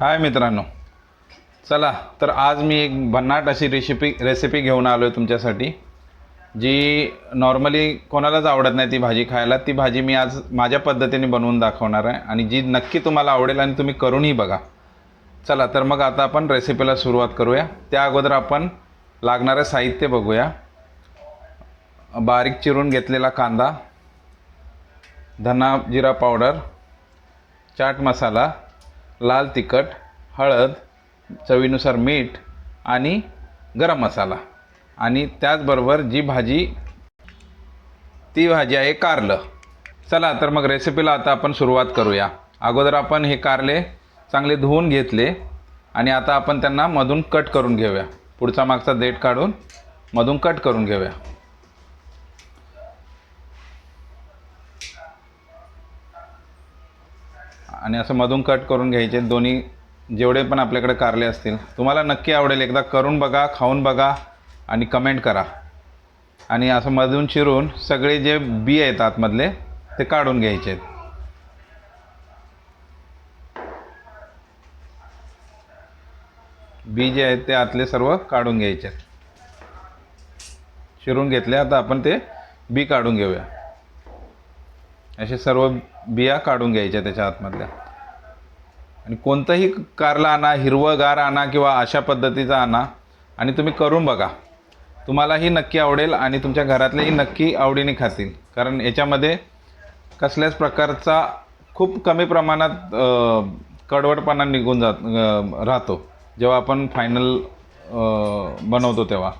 हाय मित्रांनो. चला तर आज मी एक भन्नाट अशी रेसिपी रेसिपी घेऊन आलो आहे तुमच्यासाठी जी नॉर्मली कोणालाच आवडत नाही ती भाजी खायला. ती भाजी मी आज माझ्या पद्धतीने बनवून दाखवणार आहे आणि जी नक्की तुम्हाला आवडेल आणि तुम्ही करूनही बघा. चला तर मग आता आपण रेसिपीला सुरुवात करूया. त्या अगोदर आपण लागणारं साहित्य बघूया. बारीक चिरून घेतलेला कांदा धना जिरा पावडर चाट मसाला लाल तिखट हळद चवीनुसार मीठ आणि गरम मसाला. आणि त्याचबरोबर जी भाजी ती भाजी आहे कारलं. चला तर मग रेसिपीला आता आपण सुरुवात करूया. अगोदर आपण हे कारले चांगले धुवून घेतले आणि आता आपण त्यांना मधून कट करून घेऊया. पुढचा मागचा देठ काढून मधून कट करून घेऊया. आणि असं मधून कट करून घ्यायचे. दोन्ही जेवढे पण आपल्याकडे कारले असतील. तुम्हाला नक्की आवडेल. एकदा करून बघा खाऊन बघा आणि कमेंट करा. आणि असं मधून चिरून सगळे जे बी आहेत आतमधले ते काढून घ्यायचे. आहेत बी जे आहेत ते आतले सर्व काढून घ्यायचे. आहेत चिरून घेतले. आता आपण ते बी काढून घेऊया. असे सर्व बिया काढून घ्यायच्या त्याच्या आतमधल्या. आणि कोणतंही कारला आणा हिरवंगार आणा किंवा अशा पद्धतीचा आणा आणि तुम्ही करून बघा. तुम्हालाही नक्की आवडेल आणि तुमच्या घरातलेही नक्की आवडीने खातील. कारण याच्यामध्ये कसल्याच प्रकारचा खूप कमी प्रमाणात कडवटपणा निघून जात राहतो. जेव्हा आपण फायनल बनवतो तेव्हा.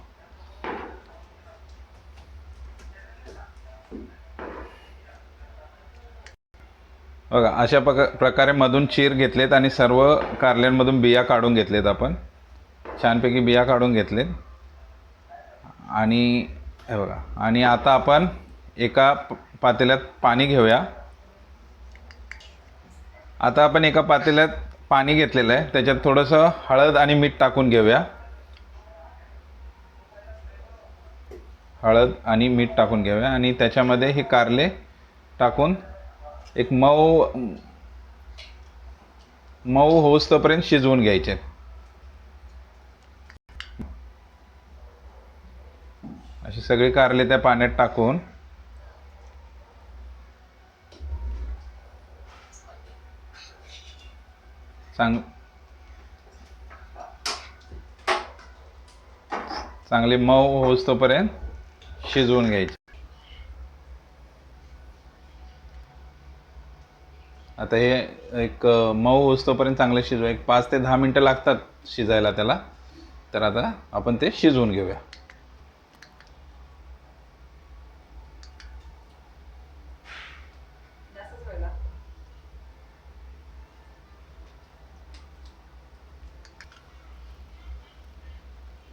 बघा अशा प्रक प्रकारे मधून चीर घेतलेत आणि सर्व कारल्यांमधून बिया काढून घेतलेत आपण. छानपैकी बिया काढून घेतलेत. आणि हे बघा आणि आता आपण एका प- पातेल्यात पाणी घेऊया. आता आपण एका पातेल्यात पाणी घेतलेलं आहे. त्याच्यात थोडंसं हळद आणि मीठ टाकून घेऊया. हळद आणि मीठ टाकून घेऊया. आणि त्याच्यामध्ये हे कारले टाकून एक मऊ मऊ होस्तपर्यंत शिजवून घ्यायचे. अशी सगळे कारले त्या पाण्यात टाकून. चांग चांगले मऊ होऊस्तोपर्यंत शिजवून घ्यायचे. आता हे एक मऊ होतोपर्यंत चांगलं शिजवा. एक पाच ते दहा मिनटं लागतात शिजायला त्याला. तर आता आपण ते शिजवून घेऊया.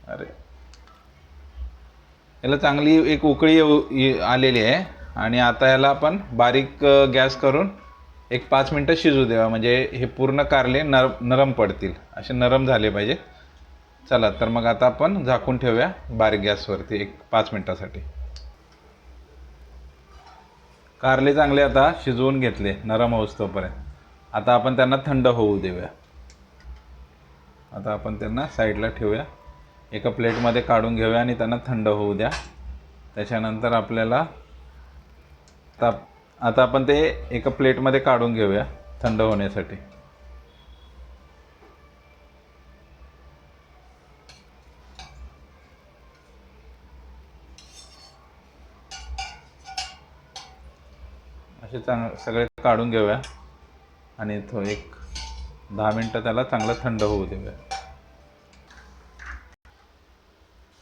अरे. याला चांगली एक उकळी आलेली आहे. आणि आता याला आपण बारीक गॅस करून एक पाच मिनटं शिजू द्यावा. म्हणजे हे पूर्ण कारले नर नरम पडतील. असे नरम झाले पाहिजे. चला तर मग आता आपण झाकून ठेवूया बारीक गॅसवरती एक पाच मिनटासाठी. कारले चांगले आता शिजवून घेतले नरम होऊस्तोपर्यंत आता आपण त्यांना थंड होऊ देऊया. आता आपण त्यांना साईडला ठेवूया. एका प्लेटमध्ये काढून घेऊया आणि त्यांना थंड होऊ द्या. त्याच्यानंतर आपल्याला ताप आता आपण ते एका प्लेटमध्ये काढून घेऊया थंड होण्यासाठी. असे चांग सगळे काढून घेऊया. आणि तो एक दहा मिनटं त्याला चांगलं थंड होऊ देऊया.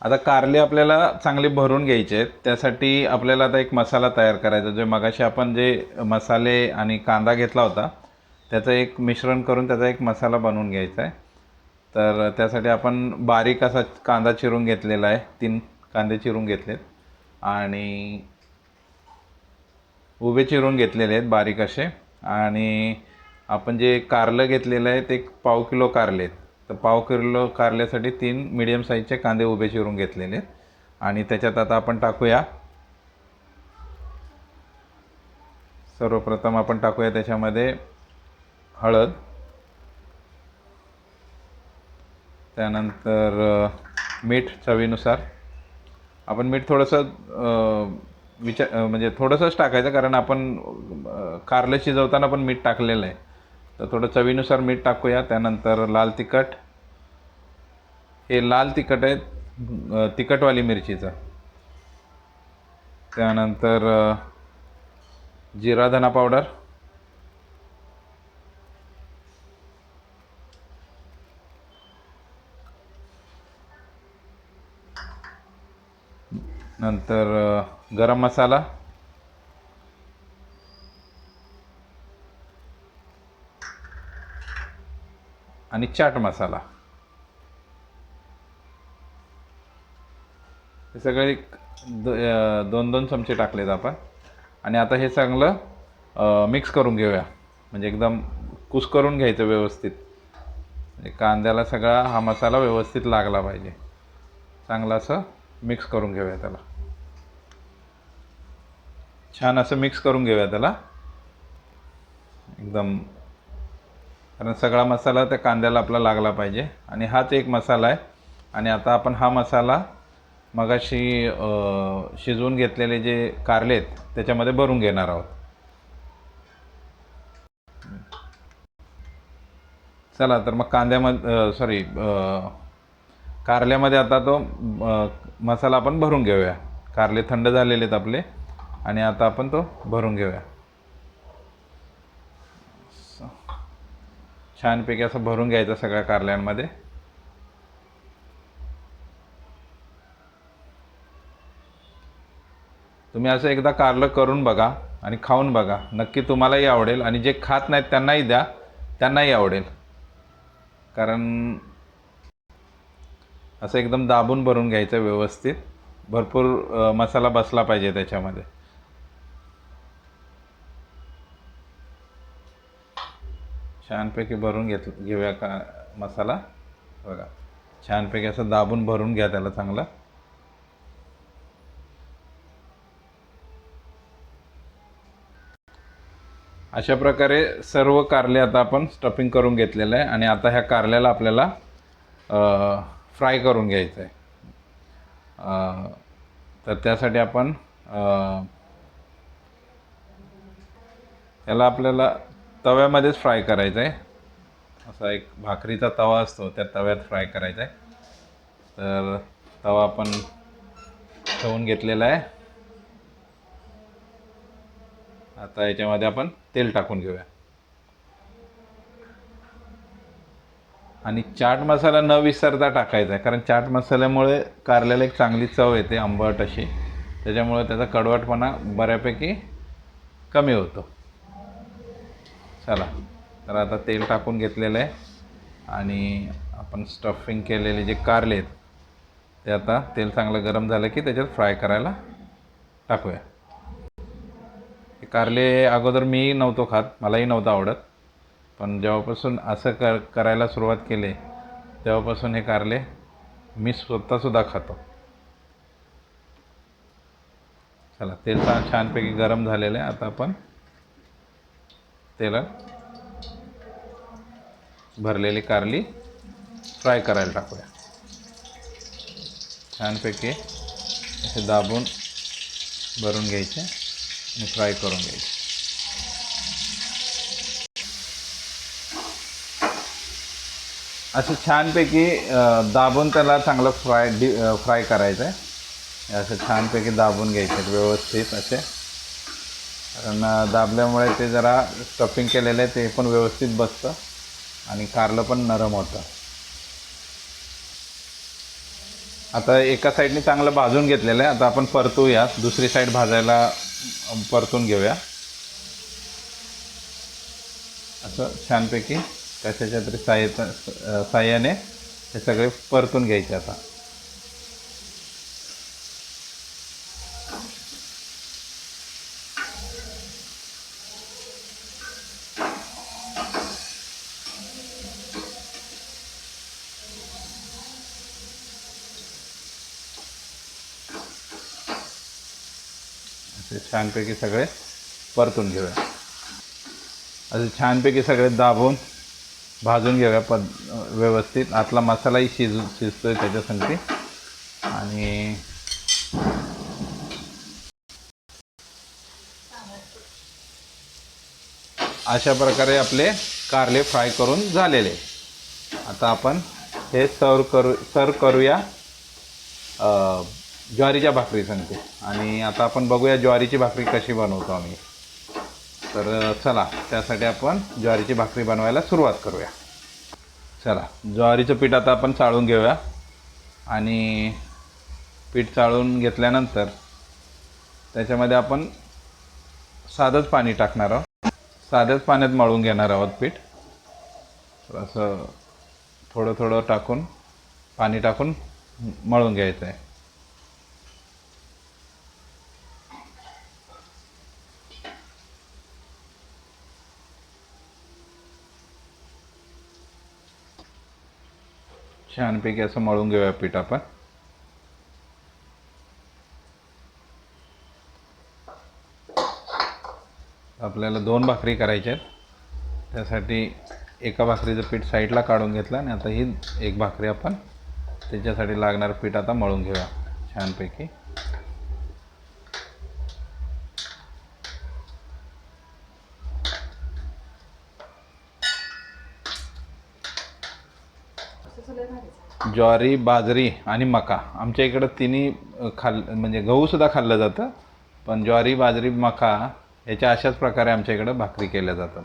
आता कारले आपल्याला चांगले भरून घ्यायचे आहेत. त्यासाठी आपल्याला आता एक मसाला तयार करायचा जो मगाशी आपण जे मसाले आणि कांदा घेतला होता त्याचं एक मिश्रण करून त्याचा एक मसाला बनवून घ्यायचा आहे. तर त्यासाठी आपण बारीक असा कांदा चिरून घेतलेला आहे तीन कांदे चिरून घेतलेत. आणि उभे चिरून घेतलेले आहेत बारीक असे. आणि आपण जे कारलं घेतलेलं आहे ते एक पाव किलो कारले आहेत. तर पाव किलो कारल्यासाठी तीन मिडियम साईजचे कांदे उभे चिरून घेतलेले आहेत. आणि त्याच्यात आता आपण टाकूया. सर्वप्रथम आपण टाकूया त्याच्यामध्ये हळद. त्यानंतर मीठ चवीनुसार. आपण मीठ थोडंसं विचार म्हणजे थोडंसंच टाकायचं कारण आपण कारलं शिजवताना पण मीठ टाकलेलं आहे. तर थोडं चवीनुसार मीठ टाकूया त्यानंतर लाल तिखट. हे लाल तिखट आहे तिखटवाली मिरचीचं. त्यानंतर जिरा धना पावडर. नंतर गरम मसाला. आणि चाट मसाला. हे सगळे एक दोन दोन चमचे टाकलेत आपण. आणि आता हे चांगलं मिक्स करून घेऊया. म्हणजे एकदम कुस करून घ्यायचं व्यवस्थित. म्हणजे कांद्याला सगळा हा मसाला व्यवस्थित लागला पाहिजे. चांगला असं मिक्स करून घेऊया त्याला. छान असं मिक्स करून घेऊया त्याला. एकदम कारण सगळा मसाला त्या कांद्याला आपला लागला पाहिजे. आणि हाच एक मसाला आहे. आणि आता आपण हा मसाला मगाशी शिजवून घेतलेले जे कारले आहेत त्याच्यामध्ये भरून घेणार आहोत. चला तर मग कांद्यामध्ये सॉरी कारल्यामध्ये आता तो मसाला आपण भरून घेऊया. कारले थंड झालेले आहेत आपले. आणि आता आपण तो भरून घेऊया. छानपैकी असं भरून घ्यायचं सगळ्या कारल्यांमध्ये. तुम्ही असं एकदा कारलं करून बघा आणि खाऊन बघा. नक्की तुम्हालाही आवडेल आणि जे खात नाहीत त्यांनाही द्या. त्यांनाही आवडेल. कारण असं एकदम दाबून भरून घ्यायचं व्यवस्थित. भरपूर मसाला बसला पाहिजे त्याच्यामध्ये. छानपैकी भरून घेत घेऊया का मसाला? बघा छानपैकी असं दाबून भरून घ्या त्याला चांगला. अशा प्रकारे सर्व कारले आता आपण स्टफिंग करून घेतलेलं आहे आणि आता ह्या कारल्याला आपल्याला फ्राय करून घ्यायचं आहे. तर त्यासाठी आपण त्याला आपल्याला तव्यामध्येच फ्राय करायचं आहे असा एक भाकरीचा तवा असतो त्या तव्यात फ्राय करायचा आहे तर तवा आपण ठेवून घेतलेला आहे. आता याच्यामध्ये आपण तेल टाकून घेऊया. आणि चाट मसाला न विसरता टाकायचा आहे कारण चाट मसाल्यामुळे कारल्याला एक चांगली चव येते आंबट अशी. त्याच्यामुळे त्याचा कडवटपणा बऱ्यापैकी कमी होतो. चला तर आता तेल टाकून घेतलेलं आहे आणि आपण स्टफिंग केलेले जे कारले आहेत ते आता तेल चांगलं गरम झालं की त्याच्यात फ्राय करायला टाकूया. हे कारले अगोदर मी नव्हतो खात मलाही नव्हतं आवडत पण जेव्हापासून असं कर करायला सुरुवात केली तेव्हापासून हे कारले मी स्वतःसुद्धा खातो. चला तेल छानपैकी गरम झालेलं आहे. आता आपण त्याला भरलेली कारली फ्राय करायला टाकूया. छानपैकी असे दाबून भरून घ्यायचे आणि फ्राय करून घ्यायचे. असं छानपैकी दाबून त्याला चांगलं फ्राय डि फ्राय करायचं आहे असं छानपैकी दाबून घ्यायचे व्यवस्थित असे. कारण दाबल्यामुळे ते जरा स्टफिंग केलेलं आहे ते पण व्यवस्थित बसतं आणि कारलं पण नरम होतं. आता एका साईडने चांगलं भाजून घेतलेलं आहे. आता आपण परतूया. दुसरी साईड भाजायला परतून घेऊया. असं छानपैकी कशाच्या तरी साह्याचा साह्याने हे सगळे परतून घ्यायचे आता. छानपैकी सगळे परतून घेऊया. असे छानपैकी सगळे दाबून भाजून घेऊया पद व्यवस्थित. आतला मसालाही शिजू शिजतोय त्याच्या संगती. आणि अशा प्रकारे आपले कारले फ्राय करून झालेले. आता आपण हे सर्व करू सर्व करूया. अ, ज्वारीच्या भाकरी सांगते. आणि आता आपण बघूया ज्वारीची भाकरी कशी बनवतो आम्ही. तर चला त्यासाठी आपण ज्वारीची भाकरी बनवायला सुरुवात करूया. चला ज्वारीचं पीठ आता आपण चाळून घेऊया. आणि पीठ चाळून घेतल्यानंतर त्याच्यामध्ये आपण साधंच पाणी टाकणार आहोत. साध्याच पाण्यात मळून घेणार आहोत पीठ. असं थोडं थोडं टाकून पाणी टाकून मळून घ्यायचं आहे छानपैकी असं मळून घेऊया पीठ आपण. आपल्याला दोन भाकरी करायच्या आहेत. त्यासाठी एका भाकरीचं पीठ साईडला काढून घेतलं आणि आता ही एक भाकरी आपण त्याच्यासाठी लागणारं पीठ आता मळून घेऊया छानपैकी. ज्वारी बाजरी आणि मका. आमच्या इकडं तिन्ही खाल म्हणजे गहूसुद्धा खाल्लं जातं पण ज्वारी बाजरी मका याच्या अशाच प्रकारे आमच्या इकडं भाकरी केल्या जातात.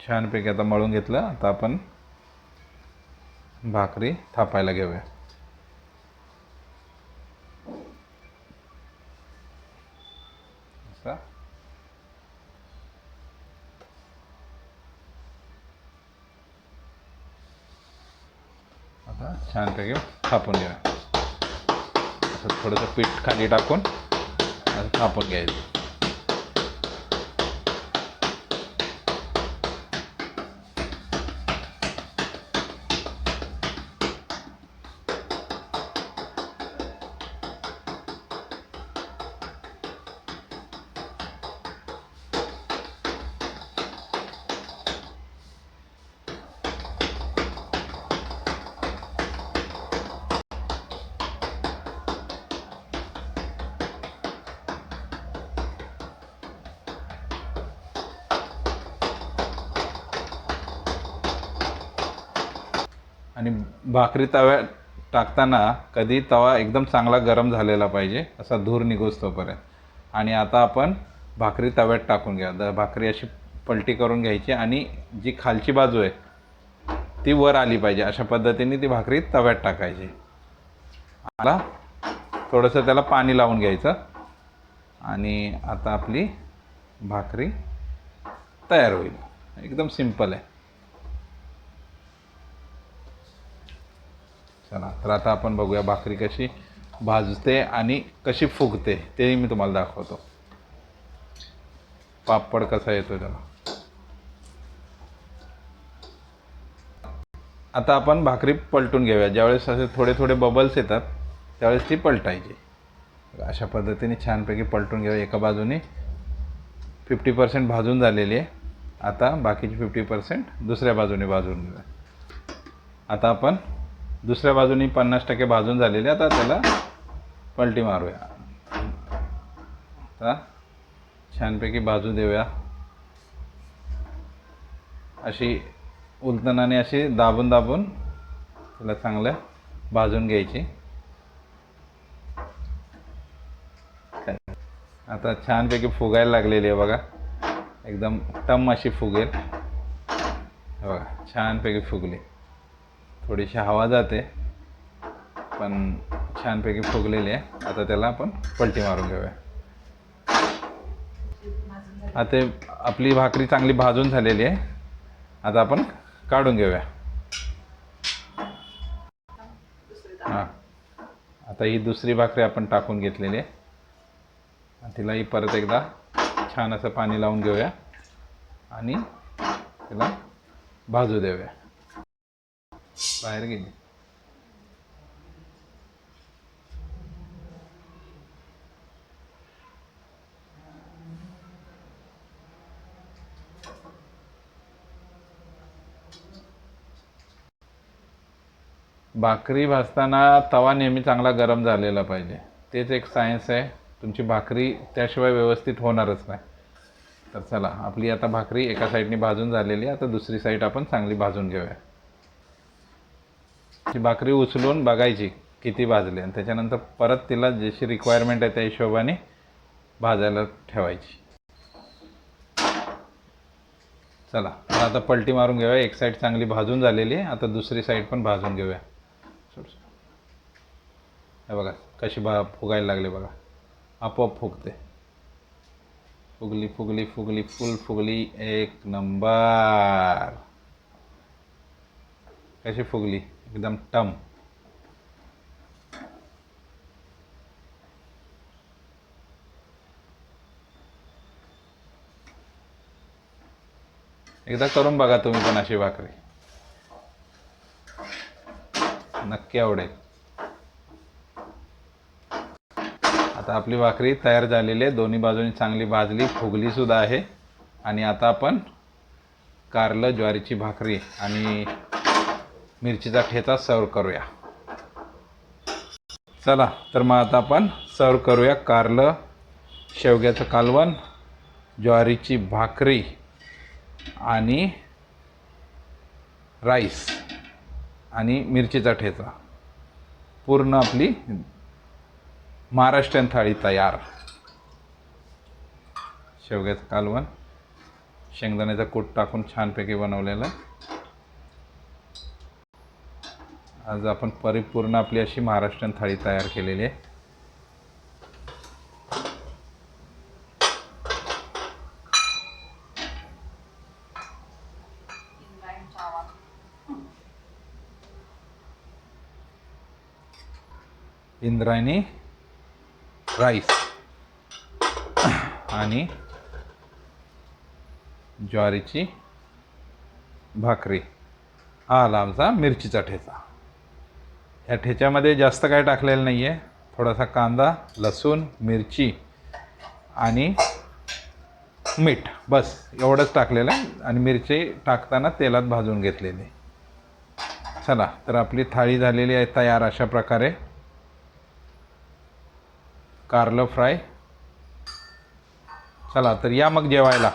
छानपैकी आता मळून घेतलं आता आपण भाकरी थापायला घेऊया असं आता छानपैकी थापून घ्या असं थोडंसं पीठ खाली टाकून असं थापून घ्यायचं. आणि भाकरी तव्यात टाकताना कधी तवा एकदम चांगला गरम झालेला पाहिजे असा धूर निघोस तोपर्यंत आणि आता आपण भाकरी तव्यात टाकून घ्या. द भाकरी अशी पलटी करून घ्यायची आणि जी खालची बाजू आहे ती वर आली पाहिजे. अशा पद्धतीने ती भाकरी तव्यात टाकायची. आला. थोडंसं त्याला पाणी लावून घ्यायचं. आणि आता आपली भाकरी तयार होईल. एकदम सिंपल आहे. चला तर आता आपण बघूया भाकरी कशी भाजते आणि कशी फुगते तेही मी तुम्हाला दाखवतो. पापड कसा येतो त्याला. आता आपण भाकरी पलटून घेऊया. ज्यावेळेस असे थोडे थोडे बबल्स येतात त्यावेळेस ती पलटायची. अशा पद्धतीने छानपैकी पलटून घेऊया. एका बाजूने फिफ्टी पर्सेंट भाजून झालेली आहे. आता बाकीची फिफ्टी पर्सेंट दुसऱ्या बाजूने भाजून घेऊया. आता आपण दुसऱ्या बाजूनी पन्नास टक्के भाजून झालेले आता त्याला पलटी मारूया. आता छानपैकी भाजू देऊया. अशी उलतनाने अशी दाबून दाबून त्याला चांगलं भाजून घ्यायची. आता छानपैकी फुगायला लागलेली आहे बघा. एकदम टम अशी फुगेल. बघा छानपैकी फुगली. थोडीशी हवा जाते पण छानपैकी फुगलेली आहे. आता त्याला आपण पलटी मारून घेऊया. आता आपली भाकरी चांगली भाजून झालेली आहे. आता आपण काढून घेऊया. हां. आता ही दुसरी भाकरी आपण टाकून घेतलेली आहे. तिलाही परत एकदा छान असं पाणी लावून घेऊया. आणि तिला भाजू देऊया. बाहेर गेली भाकरी भाजताना तवा नेहमी चांगला गरम झालेला पाहिजे. तेच एक सायन्स आहे. तुमची भाकरी त्याशिवाय व्यवस्थित होणारच नाही. तर चला आपली आता भाकरी एका साईडने भाजून झालेली आहे. आता दुसरी साईड आपण चांगली भाजून घेऊया. ती भाकरी उचलून बघायची किती भाजली. आणि त्याच्यानंतर परत तिला जशी रिक्वायरमेंट आहे त्या हिशोबाने भाजायला ठेवायची. चला आता पलटी मारून घेऊया. एक साईड चांगली भाजून झालेली आहे. आता दुसरी साईड पण भाजून घेऊया. हे बघा कशी भा फुगायला लागली बघा. आपोआप फुगते. फुगली फुगली फुगली फुल फुगली. एक नंबर. कशी फुगली? एकदम टम. एकदा करून बघा तुम्ही पण अशी भाकरी. नक्की आवडेल. आता आपली भाकरी तयार झालेली आहे. दोन्ही बाजूनी चांगली भाजली फुगली सुद्धा आहे. आणि आता आपण कारलं ज्वारीची भाकरी आणि मिरचीचा ठेचा सर्व करूया. चला तर मग आता आपण सर्व करूया कारलं शेवग्याचं कालवण ज्वारीची भाकरी आणि राईस आणि मिरचीचा ठेचा. पूर्ण आपली महाराष्ट्रीयन थाळी तयार. शेवग्याचं कालवण शेंगदाण्याचा कूट टाकून छानपैकी बनवलेलं. आज आपण परिपूर्ण आपली अशी महाराष्ट्रीयन थाळी तयार केलेली आहे. इंद्रायणी राईस आणि ज्वारीची भाकरी. आला आमचा मिरचीचा ठेचा. या ठेच्यामध्ये जास्त काय टाकलेलं नाही आहे थोडासा कांदा लसूण मिरची आणि मीठ. बस एवढंच टाकलेलं आहे. आणि मिरची टाकताना तेलात भाजून घेतलेली चला तर आपली थाळी झालेली आहे तयार अशा प्रकारे. कारलं फ्राय. चला तर या मग जेवायला.